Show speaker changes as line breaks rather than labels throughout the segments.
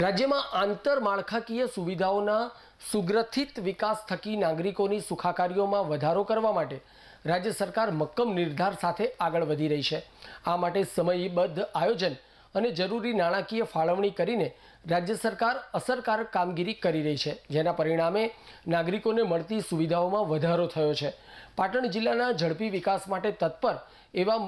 રાજ્યમાં આંતરમાળખાકીય સુવિધાઓના સુગ્રથિત વિકાસ થકી નાગરિકોની સુખાકારીઓમાં વધારો કરવા માટે રાજ્ય સરકાર મક્કમ નિર્ધાર સાથે આગળ વધી રહી છે. આ માટે સમયબદ્ધ આયોજન અને જરૂરી નાણાકીય ફાળવણી કરીને રાજ્ય સરકાર અસરકારક કામગીરી કરી રહી છે, જેના પરિણામે નાગરિકોને મળતી સુવિધાઓમાં વધારો થયો છે. પાટણ જિલ્લાના ઝડપી વિકાસ માટે તત્પર એવા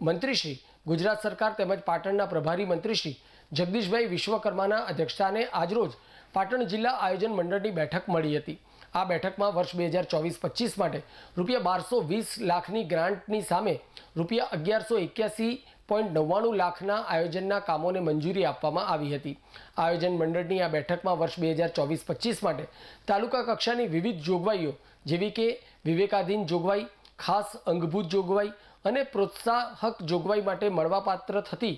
મંત્રીશ્રી ગુજરાત સરકાર તેમજ પાટણના પ્રભારી મંત્રીશ્રી જગદીશભાઈ વિશ્વકર્માના અધ્યક્ષસ્થાને આજરોજ પાટણ જિલ્લા આયોજન મંડળની બેઠક મળી હતી. આ બેઠકમાં વર્ષ બે હજાર ચોવીસ પચીસ માટે રૂપિયા બારસો વીસ લાખની ગ્રાન્ટની સામે રૂપિયા અગિયારસો એક્યાસી પોઈન્ટ નવ્વાણું લાખના આયોજનના કામોને મંજૂરી આપવામાં આવી હતી. આયોજન મંડળની આ બેઠકમાં વર્ષ બે હજાર ચોવીસ પચીસ માટે તાલુકા કક્ષાની વિવિધ જોગવાઈઓ જેવી કે વિવેકાધીન જોગવાઈ ખાસ અંગભૂત જોગવાઈ અને પ્રોત્સાહક જોગવાઈ માટે મળવાપાત્ર થતી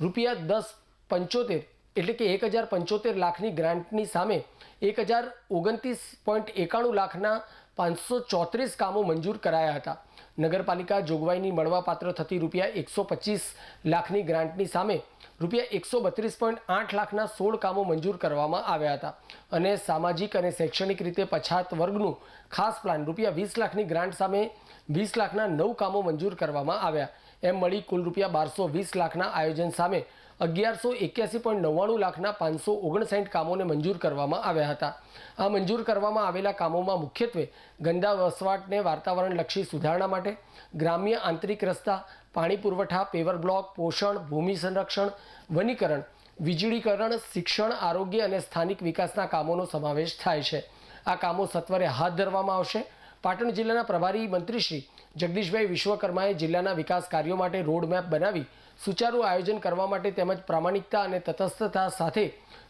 રૂપિયા દસ પંચોતેર એટલે કે એક હજાર પંચોતેર લાખની ગ્રાન્ટની સામે એક હજાર ઓગણત્રીસ પોઈન્ટ એકાણું લાખના પાંચસો ચોત્રીસ કામો મંજૂર કરાયા હતા. નગરપાલિકા જોગવાઈની મળવાપાત્ર થતી રૂપિયા એકસો પચીસ લાખની ગ્રાન્ટની સામે રૂપિયા એકસો બત્રીસ પોઈન્ટ આઠ લાખના સોળ કામો મંજૂર કરવામાં આવ્યા હતા અને સામાજિક અને શૈક્ષણિક રીતે પછાત વર્ગનું ખાસ પ્લાન રૂપિયા વીસ લાખની ગ્રાન્ટ સામે વીસ લાખના નવ કામો મંજૂર કરવામાં આવ્યા. એમ મળી કુલ રૂપિયા બારસો વીસ લાખના આયોજન સામે અગિયારસો એક્યાસી પોઈન્ટ નવ્વાણું લાખના પાંચસો ઓગણસાઠ કામોને મંજૂર કરવામાં આવ્યા હતા. આ મંજૂર કરવામાં આવેલા કામોમાં મુખ્યત્વે ગંદા વસવાટને વાતાવરણલક્ષી સુધારણા માટે ગ્રામ્ય આંતરિક રસ્તા, પાણી પુરવઠા, પેવર બ્લોક, પોષણ, ભૂમિ સંરક્ષણ, વનીકરણ, વીજળીકરણ, શિક્ષણ, આરોગ્ય અને સ્થાનિક વિકાસના કામોનો સમાવેશ થાય છે. આ કામો સત્વરે હાથ ધરવામાં આવશે. પાટણ જિલ્લાના પ્રભારી મંત્રી શ્રી જગદીશભાઈ વિશ્વકર્માએ જિલ્લાના વિકાસ કાર્યો માટે રોડમેપ બનાવી સુચારુ આયોજન કરવા માટે તેમજ પ્રામાણિકતા અને તટસ્થતા સાથે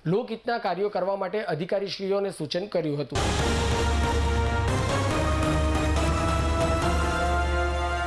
લોકહિતના કાર્યો કરવા માટે અધિકારીશ્રીઓને સૂચન કર્યું હતું.